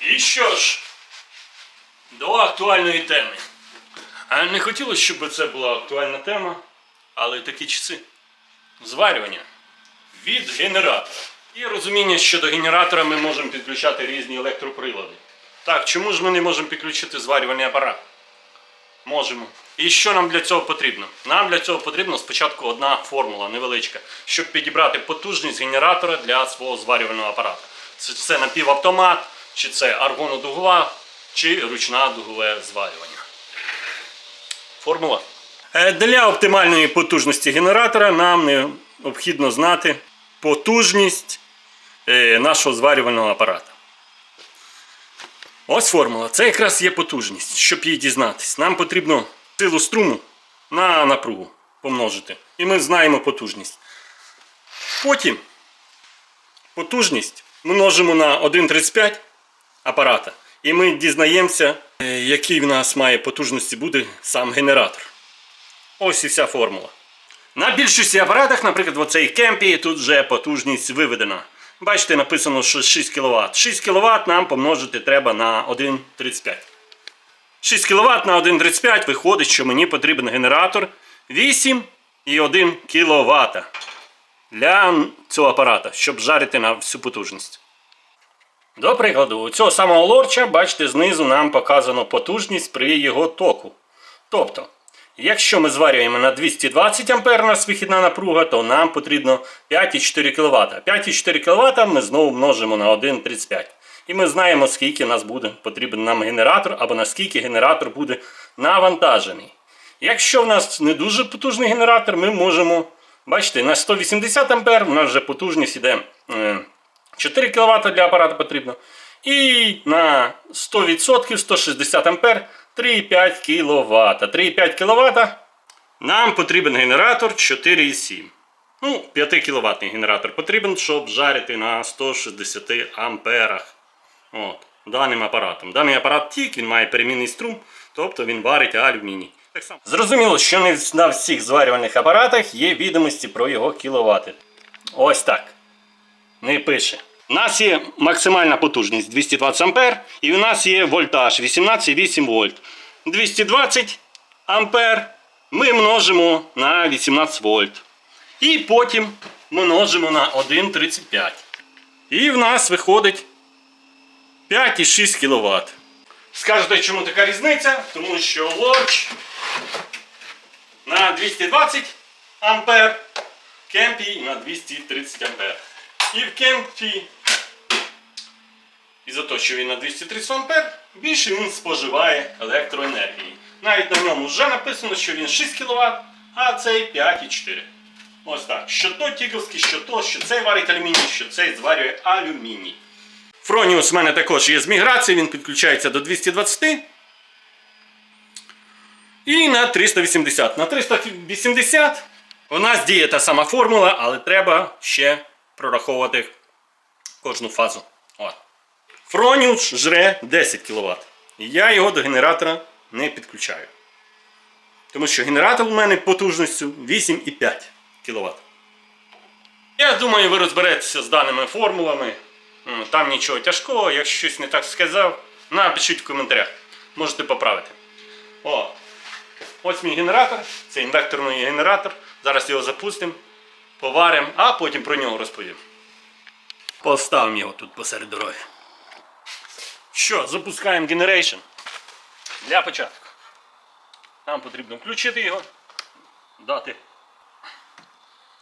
І що ж, до актуальної теми. А не хотілося, щоб це була актуальна тема, але такі часи. Зварювання від генератора. І розуміння, що до генератора ми можемо підключати різні електроприлади. Так, чому ж ми не можемо підключити зварювальний апарат? Можемо. І що нам для цього потрібно? Нам для цього потрібна спочатку одна формула невеличка, щоб підібрати потужність генератора для свого зварювального апарата. Це, це напівавтомат, чи це аргонодугова, чи ручна дугове зварювання. Формула. Е, Для оптимальної потужності генератора нам необхідно знати потужність е, нашого зварювального апарата. Ось формула. Це якраз є потужність. Щоб її дізнатись, нам потрібно силу струму на напругу помножити. І ми знаємо потужність. Потім потужність множимо на 1,35 апарата. І ми дізнаємося, е, який в нас має потужності буде сам генератор. Ось і вся формула. На більшості апаратах, наприклад, в оцей кемпі, тут вже потужність виведена. Бачите, написано, що 6 кВт. 6 кВт нам помножити треба на 1,35. 6 кВт на 1,35 виходить, що мені потрібен генератор 8,1 кВт для цього апарата, щоб жарити на всю потужність. До прикладу, у цього самого лорча, бачите, знизу нам показано потужність при його току. Тобто, якщо ми зварюємо на 220 А нас вихідна напруга, то нам потрібно 5,4 кВт. 5,4 кВт ми знову множимо на 1,35. І ми знаємо, скільки нас буде потрібен нам генератор, або наскільки генератор буде навантажений. Якщо в нас не дуже потужний генератор, ми можемо, бачите, на 180 А у нас вже потужність іде. Е, 4 кВт для апарату потрібно. І на 100% 160 А 3,5 кВт. 3,5 кВт нам потрібен генератор 4,7. Ну, 5 кВт генератор потрібен, щоб жарити на 160 амперах. От, даним апаратом. Даний апарат тік, він має перемінний струм, тобто він варить алюміній. Зрозуміло, що не на всіх зварювальних апаратах є відомості про його кіловати. Ось так не пише. У нас є максимальна потужність 220 А, і у нас є вольтаж 18,8 вольт. 220 ампер ми множимо на 18 вольт. І потім множимо на 1,35. І в нас виходить 5,6 кВт. Скажете, чому така різниця? Тому що лорч на 220 ампер, кемпі на 230 ампер. І в кемпі, із-за того, що він на 230 ампер, більше він споживає електроенергії. Навіть на ньому вже написано, що він 6 кВт, а цей 5,4. Ось так. Що то тіковський, що то, що цей варить алюміній, що цей зварює алюміній. Фроніус в мене також є з міграції, він підключається до 220. І на 380. На 380 у нас діє та сама формула, але треба ще прораховувати кожну фазу. От. Фроніус жре 10 кВт. І я його до генератора не підключаю. Тому що генератор у мене потужністю 8,5 кВт. Я думаю, ви розберетеся з даними формулами. Там нічого тяжкого, якщо щось не так сказав, напишіть в коментарях. Можете поправити. О, ось мій генератор. Це інвекторний генератор. Зараз його запустимо, поваримо, а потім про нього розповім. Поставимо його тут посеред дороги. Що, запускаємо Generation. Для початку. Нам потрібно включити його, дати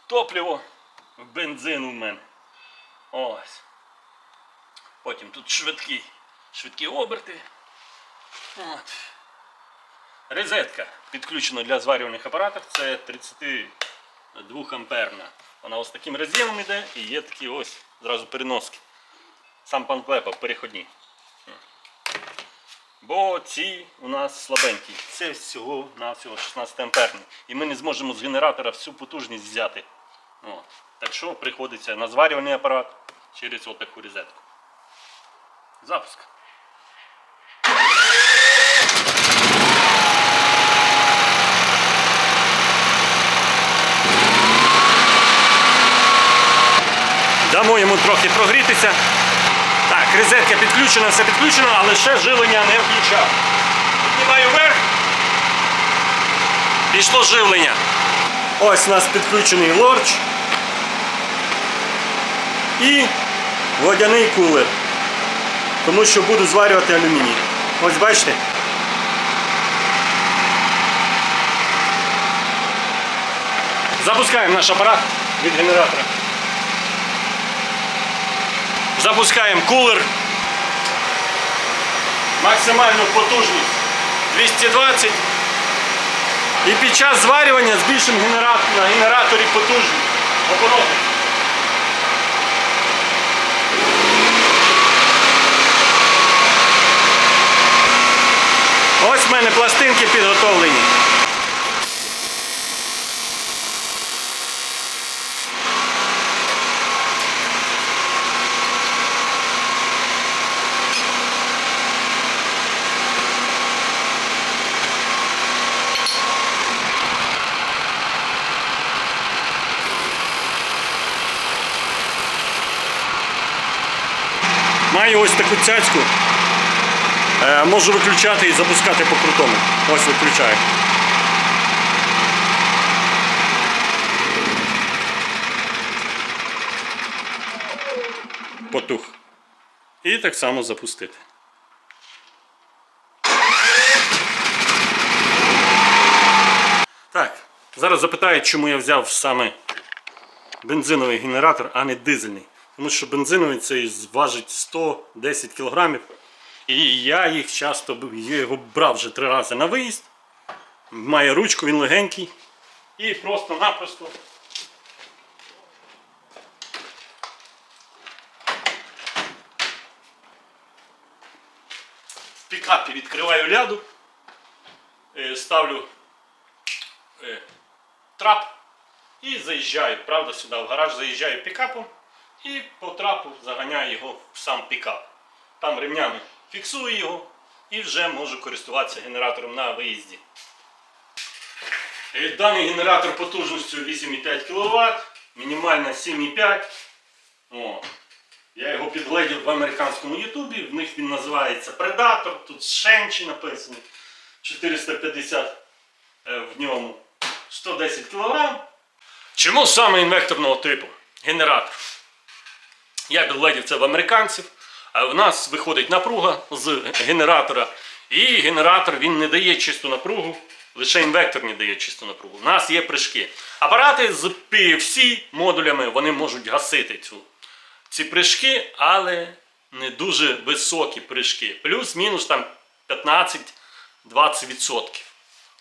топливо, бензин у мене. Ось. Потім тут швидкі, швидкі оберти. От. Резетка підключена для зварювальних апаратів. Це 30 2-амперна. Вона ось таким роз'ємом йде і є такі ось зразу переноски. Сам пан клепа переходні. Бо ці у нас слабенькі. Це всього на всього 16 амперний. І ми не зможемо з генератора всю потужність взяти. О. Так що приходиться на зварювальний апарат через отаку розетку. Запуск. Дамо йому трохи прогрітися. Так, розетка підключена, все підключено, але ще живлення не включав. Піднімаю вверх. Пішло живлення. Ось у нас підключений лорч і водяний кулер. Тому що буду зварювати алюміній. Ось бачите. Запускаємо наш апарат від генератора. Запускаємо кулер. Максимальну потужність 220. І під час зварювання збільшимо генератор, на генераторі потужність. Обороти. Ось в мене пластинки підготовлені. Маю ось таку цяцьку. Е, можу виключати і запускати по крутому. Ось виключаю. Потух. І так само запустити. Так, зараз запитають, чому я взяв саме бензиновий генератор, а не дизельний. Тому що бензиновий цей важить 110 кг. І я їх часто я його брав вже три рази на виїзд. Має ручку, він легенький. І просто-напросто. В пікапі відкриваю ляду, е, ставлю е, трап і заїжджаю, правда, сюди в гараж заїжджаю пікапом і по трапу заганяю його в сам пікап. Там ремнями фіксую його і вже можу користуватися генератором на виїзді. Е, Даний генератор потужністю 8,5 кВт, мінімальна 7,5. О. Я його підгледів в американському Ютубі, в них він називається Predator, тут Шенчі написано. 450 е, в ньому 110 кг. Чому саме інвекторного типу генератор? Я підгледів це в американців. А в нас виходить напруга з генератора. І генератор він не дає чисту напругу, лише інвектор не дає чисту напругу. У нас є прыжки. Апарати з PFC модулями вони можуть гасити цю, ці прыжки, але не дуже високі прыжки. Плюс-мінус там 15-20%.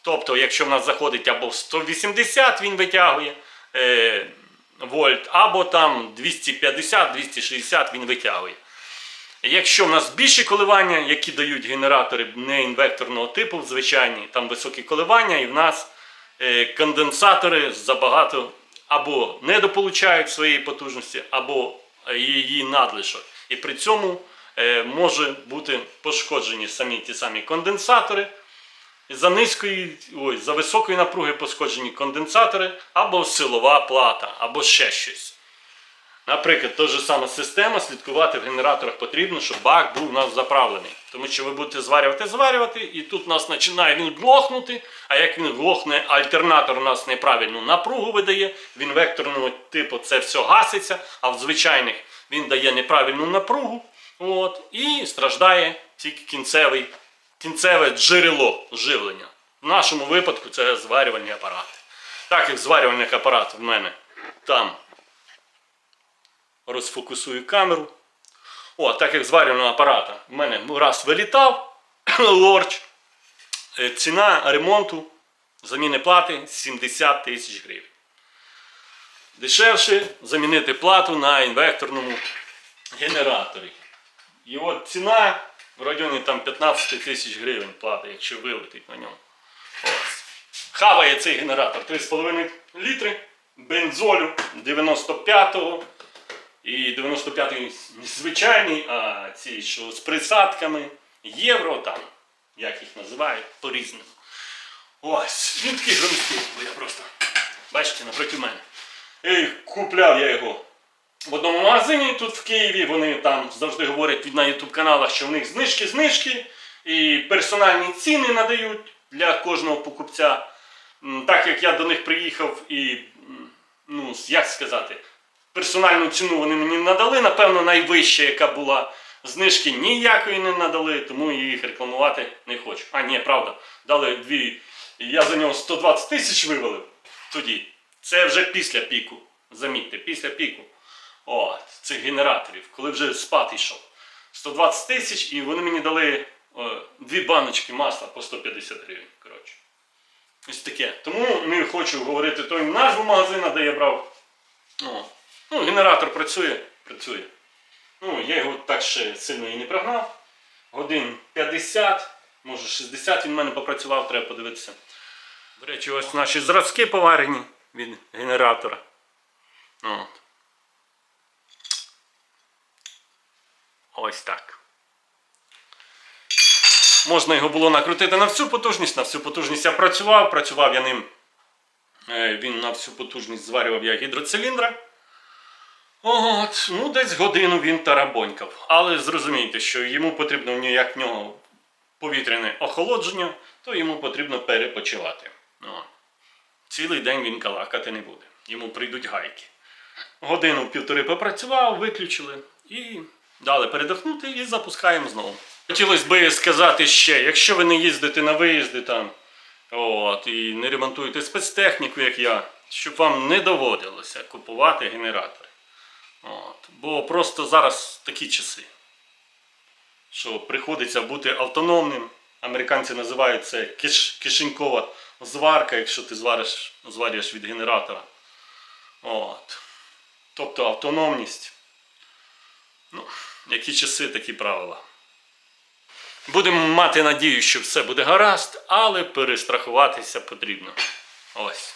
Тобто, якщо в нас заходить або в 180, він витягує е, вольт, або там 250-260 він витягує. Якщо в нас більші коливання, які дають генератори не інвекторного типу, звичайні, там високі коливання, і в нас е, конденсатори забагато або недополучають своєї потужності, або е, її надлишок. І при цьому е, може бути пошкоджені самі ті самі конденсатори. За низької, ой, за високої напруги пошкоджені конденсатори, або силова плата, або ще щось. Наприклад, та ж сама система, слідкувати в генераторах потрібно, щоб бак був у нас заправлений. Тому що ви будете зварювати, зварювати, і тут у нас починає він глохнути, а як він глохне, альтернатор у нас неправильну напругу видає, в інвекторному типу це все гаситься, а в звичайних він дає неправильну напругу. От, і страждає тільки кінцевий, кінцеве джерело живлення. В нашому випадку це зварювальні апарати. Так як зварювальний апарат в мене там розфокусую камеру. О, так як зварювального апарата в мене раз вилітав лорч. Е, Ціна ремонту заміни плати 70 тисяч гривень. Дешевше замінити плату на інвекторному генераторі. І от ціна в районі там 15 тисяч гривень плата, якщо вилетить на ньому. Ось. Хаває цей генератор 3,5 літри бензолю 95-го. І 95-й не звичайний, а ці, що з присадками, євро там, як їх називають, по-різному. Ось, він такий громісткий, бо я просто, бачите, напроти мене. І купляв я його в одному магазині тут в Києві. Вони там завжди говорять на YouTube каналах, що в них знижки, знижки і персональні ціни надають для кожного покупця. Так як я до них приїхав і, ну, як сказати, персональну ціну вони мені надали, напевно, найвища, яка була. Знижки ніякої не надали, тому їх рекламувати не хочу. А, ні, правда, дали дві. Я за нього 120 тисяч вивалив тоді. Це вже після піку. Замітьте, після піку. О, цих генераторів, коли вже спати йшов. 120 тисяч, і вони мені дали е, дві баночки масла по 150 гривень. Коротше. Ось таке. Тому не хочу говорити той назву магазина, де я брав. О. Ну, генератор працює, працює. Ну, я його так ще сильно і не прогнав. Годин 50, може 60 він в мене попрацював, треба подивитися. До речі, ось наші зразки поварені від генератора. От. Ось так. Можна його було накрутити на всю потужність. На всю потужність я працював. Працював я ним. е, Він на всю потужність зварював я гідроциліндра. От, ну десь годину він тарабонькав. Але зрозумійте, що йому потрібно як в нього повітряне охолодження, то йому потрібно перепочивати. О. Цілий день він калакати не буде. Йому прийдуть гайки. Годину півтори попрацював, виключили і дали передохнути і запускаємо знову. Хотілося би сказати ще, якщо ви не їздите на виїзди там, от, і не ремонтуєте спецтехніку, як я, щоб вам не доводилося купувати генератори. От. Бо просто зараз такі часи, що приходиться бути автономним. Американці називають це киш, кишенькова зварка, якщо ти звариш, зварюєш від генератора. От. Тобто автономність. Ну, які часи, такі правила. Будемо мати надію, що все буде гаразд, але перестрахуватися потрібно. Ось.